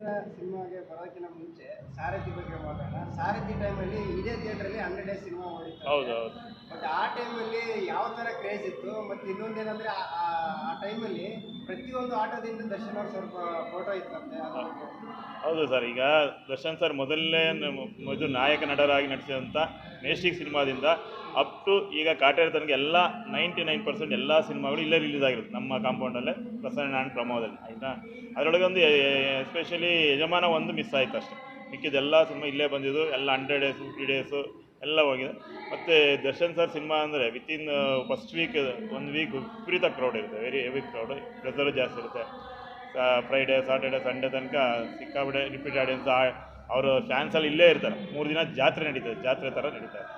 ಸಿನಿಮಾಗೆ ಬರೋದಕ್ಕಿಂತ ಮುಂಚೆ ಸಾರಥಿ ಬಗ್ಗೆ ಮಾತಾಡೋಣ. ಸಾರಥಿ ಟೈಮಲ್ಲಿ ಇದೇ ಥಿಯೇಟ್ರಲ್ಲಿ ಹಂಡ್ರೆಡ್ ಡೇಸ್ ಸಿನಿಮಾ ಮಾಡಿತ್ತು ಹೌದು ಹೌದು. ಬಟ್ ಆ ಟೈಮಲ್ಲಿ ಯಾವ ಥರ ಕ್ರೇಜ್ ಇತ್ತು, ಮತ್ತು ಇನ್ನೊಂದೇನಂದ್ರೆ ಆ ಟೈಮಲ್ಲಿ ಪ್ರತಿಯೊಂದು ಆಟೋದಿಂದ ದರ್ಶನ್ ಅವ್ರ ಸ್ವಲ್ಪ ಫೋಟೋ ಇತ್ತಂತೆ ಹೌದು ಸರ್, ಈಗ ದರ್ಶನ್ ಸರ್ ಮೊದಲನೇ ಮೊದಲು ನಾಯಕ ನಟರಾಗಿ ನಟಿಸಿದಂಥ ಮೇಸ್ಟಿಕ್ ಸಿನಿಮಾದಿಂದ ಅಪ್ ಟು ಈಗ ಕಾಟೇರ ತನಕ ಎಲ್ಲ ನೈಂಟಿ ನೈನ್ ಪರ್ಸೆಂಟ್ ಎಲ್ಲ ಸಿನಿಮಾಗಳು ಇಲ್ಲೇ ರಿಲೀಸ್ ಆಗಿರುತ್ತೆ ನಮ್ಮ ಕಾಂಪೌಂಡಲ್ಲೇ ಪ್ರಸನ್ನ ಆ್ಯಂಡ್ ಪ್ರಮೋದಲ್ಲಿ, ಆಯಿತಾ? ಅದರೊಳಗೆ ಒಂದು ಎಸ್ಪೆಷಲಿ ಯಜಮಾನ ಒಂದು ಮಿಸ್ ಆಯಿತು ಅಷ್ಟೇ. ಮಿಕ್ಕಿದೆಲ್ಲ ಸಿನಿಮಾ ಇಲ್ಲೇ ಬಂದಿದ್ದು, ಎಲ್ಲ ಹಂಡ್ರೆಡ್ ಡೇಸು ಫಿಫ್ಟಿ ಡೇಸು ಎಲ್ಲ ಹೋಗಿದೆ. ಮತ್ತು ದರ್ಶನ್ ಸರ್ ಸಿನಿಮಾ ಅಂದರೆ ವಿತಿನ್ ಫಸ್ಟ್ ವೀಕ್ ಒಂದು ವೀಕ್ ವಿಪರೀತ ಕ್ರೌಡ್ ಇರುತ್ತೆ. ವೆರಿ ಹೆವಿ ಕ್ರೌಡ್ ಪ್ರೆಸರು ಜಾಸ್ತಿ ಇರುತ್ತೆ. ಫ್ರೈಡೇ ಸಾಟರ್ಡೆ ಸಂಡೇ ತನಕ ಸಿಕ್ಕಾಬಿಡೆ ರಿಪೀಟ್ ಆಡಿಯನ್ಸ್ ಅವರು ಫ್ಯಾನ್ಸಲ್ಲಿ ಇಲ್ಲೇ ಇರ್ತಾರೆ. ಮೂರು ದಿನ ಜಾತ್ರೆ ನಡೀತದೆ. ಜಾತ್ರೆ ಥರ ನಡೀತಾರೆ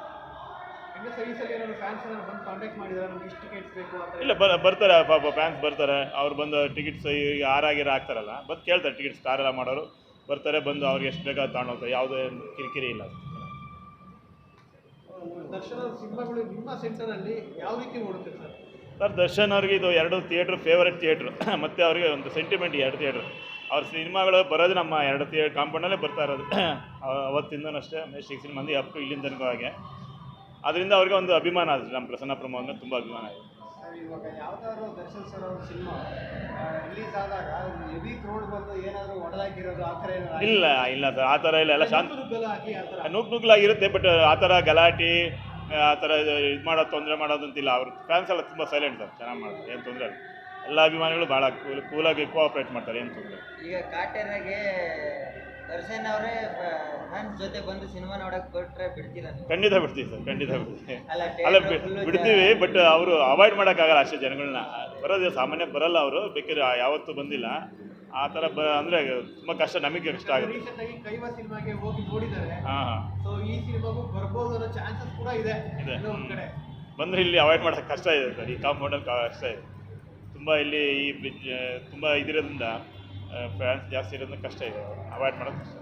ಇಲ್ಲ ಬರ್ತಾರೆ. ಪಾಪ ಫ್ಯಾನ್ಸ್ ಬರ್ತಾರೆ. ಅವ್ರು ಬಂದು ಟಿಕೆಟ್ಸ್ ಈಗ ಆರಾಗಿರ ಹಾಕ್ತಾರಲ್ಲ ಬಂದು ಕೇಳ್ತಾರೆ. ಟಿಕೆಟ್ಸ್ ಕಾರೆಲ್ಲ ಮಾಡೋರು ಬರ್ತಾರೆ ಬಂದು ಅವ್ರಿಗೆ ಎಷ್ಟು ಬೇಕಾದ ತಗೊಂಡೋಗ್ತಾರೆ ಯಾವುದೇ ಕಿರಿಕಿರಿ ಇಲ್ಲ. ದರ್ಶನ ಸಿನಿಮಾಗಳು ನಿಮ್ಮ ಸೆಂಟರಲ್ಲಿ ಯಾವ ರೀತಿ ಓಡುತ್ತೆ ಸರ್? ಸರ್ ದರ್ಶನ್ ಅವ್ರಿಗೆ ಇದು ಎರಡು ಥಿಯೇಟ್ರ್ ಫೇವರೆಟ್ ಥಿಯೇಟ್ರ್ ಮತ್ತು ಅವರಿಗೆ ಒಂದು ಸೆಂಟಿಮೆಂಟ್ ಎರಡು ಥಿಯೇಟ್ರ್ ಅವ್ರ ಸಿನಿಮಾಗಳು ಬರೋದು ನಮ್ಮ ಎರಡು ಥಿಯೇಟ್ ಕಾಂಪೌಂಡಲ್ಲೇ ಬರ್ತಾ ಇರೋದು. ಅವತ್ತಿಂದನೂ ಅಷ್ಟೇ. ಸಿಕ್ಸ್ ಮಂದಿ ಅಪ್ಪು ಇಲ್ಲಿಂದ ತನಕ ಹಾಗೆ. ಅದರಿಂದ ಅವ್ರಿಗೆ ಒಂದು ಅಭಿಮಾನ ಅದು ನಮ್ಮ ಪ್ರಸನ್ನ ಪ್ರಮೋದ ತುಂಬ ಅಭಿಮಾನ ಇದೆ ಸರ್ ಇವಾಗ ಯಾವ್ದಾದ್ರು ದರ್ಶನ್ ಸರ್ ಅವ್ರ ಸಿನಿಮಾ ರಿಲೀಸ್ ಆದಾಗ ಹೆವಿ ಕ್ರೌಡ್ ಬಂದು ಏನಾದ್ರು ಹೊಡೆದಾಕಿರೋದು ಆ ಥರ ಇಲ್ಲ ಇಲ್ಲ ಸರ್ ಆ ಥರ ಇಲ್ಲ. ಎಲ್ಲ ಶಾಂತ ನೂಕ್ ನೂಕ್ಲಾಗಿರುತ್ತೆ ಬಟ್ ಆ ಥರ ಗಲಾಟೆ ಆ ಥರ ಇದು ಮಾಡೋದು ತೊಂದರೆ ಮಾಡೋದಂತಿಲ್ಲ. ಅವ್ರ ಫ್ಯಾನ್ಸ್ ಎಲ್ಲ ತುಂಬ ಸೈಲೆಂಟ್ ಸರ್ ಚೆನ್ನಾಗಿ ಮಾಡ್ತಾರೆ ಏನು ತೊಂದರೆ ಇಲ್ಲ. ಎಲ್ಲ ಅಭಿಮಾನಿಗಳು ಭಾಳ ಕೂಲ್ ಕೂಲಾಗಿ ಕೋಆಪ್ರೇಟ್ ಮಾಡ್ತಾರೆ ಏನು ತೊಂದರೆ ಈಗ ಕಾಟೇರಾಗೆ ದರ್ಶನ್ ಅವರೇ ಫ್ಯಾನ್ಸ್ ಜೊತೆ ಬಂದು ಸಿನಿಮಾ ನೋಡಕ್ಕೆ ಕೊಟ್ಟರೆ ಬಿಡ್ತೀರಾ ಖಂಡಿತ ಬಿಡ್ತೀವಿ ಸರ್ ಖಂಡಿತ ಬಿಡ್ತೀವಿ. ಅಲ್ಲ ಬಿಡ್ತೀವಿ ಬಟ್ ಅವರು ಅವಾಯ್ಡ್ ಮಾಡೋಕ್ಕಾಗಲ್ಲ ಅಷ್ಟೇ ಜನಗಳನ್ನ ಬರೋದೇ ಸಾಮಾನ್ಯ ಬರಲ್ಲ ಅವರು ಬೇಕಾದ್ರೆ ಯಾವತ್ತೂ ಬಂದಿಲ್ಲ. ಆ ಥರ ಬ ಅಂದರೆ ತುಂಬ ಕಷ್ಟ ನಮಗೆ ಕಷ್ಟ ಆಗುತ್ತೆ. ಕೈವ ಸಿನಿಮಾಗೆ ಹೋಗಿ ನೋಡಿದ್ದಾರೆ. ಹಾಂ ಹಾಂ. ಸೊ ಈ ಸಿನಿಮಾಗೂ ಬರ್ಬೋದು ಅನ್ನೋ ಚಾನ್ಸಸ್ ಕೂಡ ಇದೆ ಇದೆ. ಕಡೆ. ಬಂದರೆ ಇಲ್ಲಿ ಅವಾಯ್ಡ್ ಮಾಡೋಕ್ಕೆ ಕಷ್ಟ ಇದೆ ಸರ್. ಈ ಕಾಂಪೌಂಡಲ್ಲಿ ಕಷ್ಟ ಇದೆ. ತುಂಬ ಇಲ್ಲಿ ಈ ಬ್ರಿಡ್ಜ್ ತುಂಬ ಇದಿರೋದ್ರಿಂದ ಫ್ಯಾನ್ಸ್ ಜಾಸ್ತಿ ಇರೋದ್ರಿಂದ ಕಷ್ಟ ಇದೆ. ಅವಾಯ್ಡ್ ಮಾಡೋದು ಕಷ್ಟ.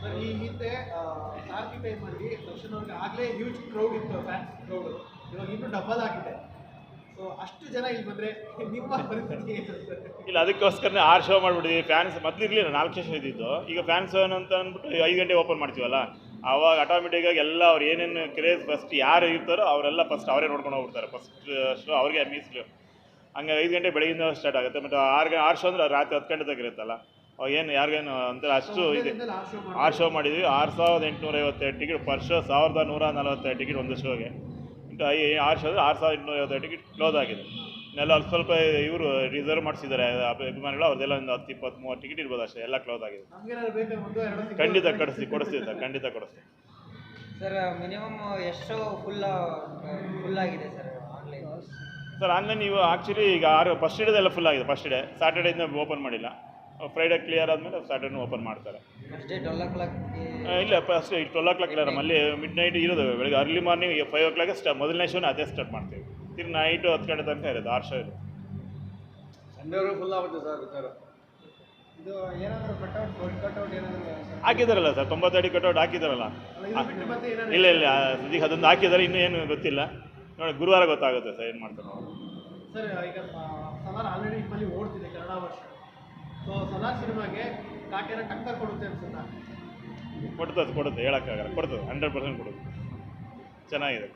ಸರ್ ಈ ಹಿಂದೆ ಆಗ್ಲೇ ಸಾರಥಿ ಟೈಮಲ್ಲಿ ದರ್ಶನ್ ಅವ್ರಿಗೆ ಆಗಲೇ ಹ್ಯೂಜ್ ಕ್ರೌಡ್ ಇತ್ತು ಫ್ಯಾನ್ಸ್ ಕ್ರೌಡ್ ಇವಾಗ ಇನ್ನೂ ಡಬಲ್ ಆಗಿದೆ. ಅಷ್ಟು ಜನ ಇಲ್ಲಿ ಬಂದ್ರೆ ನಿಮ್ಮ ಇಲ್ಲ ಅದಕ್ಕೋಸ್ಕರನೇ ಆರು ಶೋ ಮಾಡಿಬಿಟ್ಟಿದ್ವಿ. ಫ್ಯಾನ್ಸ್ ಮೊದಲು ಇರಲಿಲ್ಲ ನಾಲ್ಕು ಶೋ ಇದ್ದಿದ್ದು ಈಗ ಫ್ಯಾನ್ಸ್ ಅಂತ ಅಂದ್ಬಿಟ್ಟು ಐದು ಗಂಟೆ ಓಪನ್ ಮಾಡ್ತೀವಲ್ಲ ಆವಾಗ ಆಟೋಮೆಟಿಕ್ಕಾಗಿ ಎಲ್ಲ ಅವ್ರು ಏನೇನು ಕ್ರೇಜ್ ಫಸ್ಟ್ ಯಾರು ಇರ್ತಾರೋ ಅವರೆಲ್ಲ ಫಸ್ಟ್ ಅವರೇ ನೋಡ್ಕೊಂಡು ಹೋಗ್ಬಿಡ್ತಾರೆ. ಫಸ್ಟ್ ಶೋ ಅವ್ರಿಗೆ ಮೀಸಲು ಹಂಗೆ ಐದು ಗಂಟೆ ಬೆಳಗಿಂದ ಸ್ಟಾರ್ಟ್ ಆಗುತ್ತೆ. ಮತ್ತು ಆರು ಗಂಟೆ ಆರು ಶೋ ಅಂದ್ರೆ ರಾತ್ರಿ ಹತ್ತು ಗಂಟೆ ತನಕ ಇರುತ್ತಲ್ಲ ಅವಾಗ ಏನು ಯಾರಿಗೇನು ಅಂತ ಅಷ್ಟು ಇದೆ. ಆರು ಶೋ ಮಾಡಿದ್ವಿ. ಆರು ಸಾವಿರದ ಎಂಟುನೂರ ಐವತ್ತೆರಡು ಟಿಕೆಟ್ ಪರ್ ಶೋ ಸಾವಿರದ ನೂರ ನಲವತ್ತೆರಡು ಟಿಕೆಟ್ ಒಂದು ಶೋಗೆ ಆರು ಸಾವಿರದ ಆರು ಸಾವಿರದ ಇನ್ನೂರ ಐವತ್ತೆರಡು ಟಿಕೆಟ್ ಕ್ಲೋಸ್ ಆಗಿದೆ ಇನ್ನೆಲ್ಲ ಅಲ್ಪ ಸ್ವಲ್ಪ ಇವರು ರಿಸರ್ವ್ ಮಾಡಿಸಿದ್ದಾರೆ ಅಭಿಮಾನಿಗಳು ಅವ್ರದ್ದೆಲ್ಲ ಒಂದು ಹತ್ತು ಇಪ್ಪತ್ತು ಮೂವತ್ತು ಟಿಕೆಟ್ ಇರ್ಬೋದು ಅಷ್ಟೇ ಎಲ್ಲ ಕ್ಲೋಸ್ ಆಗಿದೆ. ನಮ್ಗೇನಾದ್ರು ಬೇಕಾದ್ರೆ ಒಂದು ಎರಡು ಸಿಗ್ಬೋದು. ಖಂಡಿತ ಕೊಡಿಸ್ತೀವಿ ಕೊಡಿಸ್ತೀವಿ ಸರ್ ಖಂಡಿತ ಕೊಡಿಸ್ತೀವಿ. ಸರ್ ಮಿನಿಮಮ್ ಎಷ್ಟು ಫುಲ್ ಫುಲ್ ಆಗಿದೆ ಸರ್ ಆನ್ಲೈನ್ ಸರ್ ಆನ್ಲೈನ್ ನೀವು ಆ್ಯಕ್ಚುಲಿ ಈಗ ಆರು ಫಸ್ಟ್ ಡೇದೆಲ್ಲ ಫುಲ್ ಆಗಿದೆ ಫಸ್ಟ್ ಡೇ ಸ್ಯಾಟರ್ಡೇಯಿಂದ ಓಪನ್ ಮಾಡಿಲ್ಲ. ಫ್ರೈಡೇ ಕ್ಲಿಯರ್ ಆದಮೇಲೆ ಸ್ಯಾಟರ್ಡೇ ಓಪನ್ ಮಾಡ್ತಾರೆ. ಇಲ್ಲ ಫಸ್ಟ್ ಟ್ವೆಲ್ ಓ ಕ್ಲಾಕ್ ಇಲ್ಲ ನಮ್ಮಲ್ಲಿ ಮಿಡ್ ನೈಟ್ ಇರೋದು ಬೆಳಗ್ಗೆ early morning five o'clock ಸ್ಟಾ ಮೊದಲನೇ ಶೋನೇ ಅದೇ ಸ್ಟಾರ್ಟ್ ಮಾಡ್ತೀವಿ. ತಿರ್ಗಿ ನೈಟು ಹತ್ತು ಗಂಟೆ ತನಕ ಇರೋದು ಆರು ಶೋ ಇರುತ್ತೆ ಹಾಕಿದಾರಲ್ಲ ಸರ್ ತೊಂಬತ್ತಡಿ ಕಟೌಟ್ ಹಾಕಿದಾರಲ್ಲ. ಇಲ್ಲ ಇಲ್ಲ ಈಗ ಅದೊಂದು ಹಾಕಿದ್ದಾರೆ ಇನ್ನೂ ಏನು ಗೊತ್ತಿಲ್ಲ. ನೋಡಿ ಗುರುವಾರ ಗೊತ್ತಾಗುತ್ತೆ ಸರ್ ಏನು ಮಾಡ್ತಾರೆ. ನೋಡಿ ಸರ್ ಈಗ ಸ- ಸಲಾರ್ ಆಲ್ರೆಡಿ ನಿಮ್ಮಲ್ಲಿ ಓಡ್ತಿದೆ ಕನ್ನಡ ವರ್ಷ ಸೊ ಸಲಾರ್ ಸಿನಿಮಾಗೆ ಕಾಟೇರ ಟಕ್ಕರ್ ಕೊಡುತ್ತೆ ಅನ್ಸುತ್ತಾ? ಕೊಡ್ತದೆ ಕೊಡುತ್ತೆ ಹೇಳೋಕ್ಕಾಗಲ್ಲ. ಕೊಡ್ತದೆ ಹಂಡ್ರೆಡ್ ಪರ್ಸೆಂಟ್ ಕೊಡುತ್ತೆ. ಚೆನ್ನಾಗಿದೆ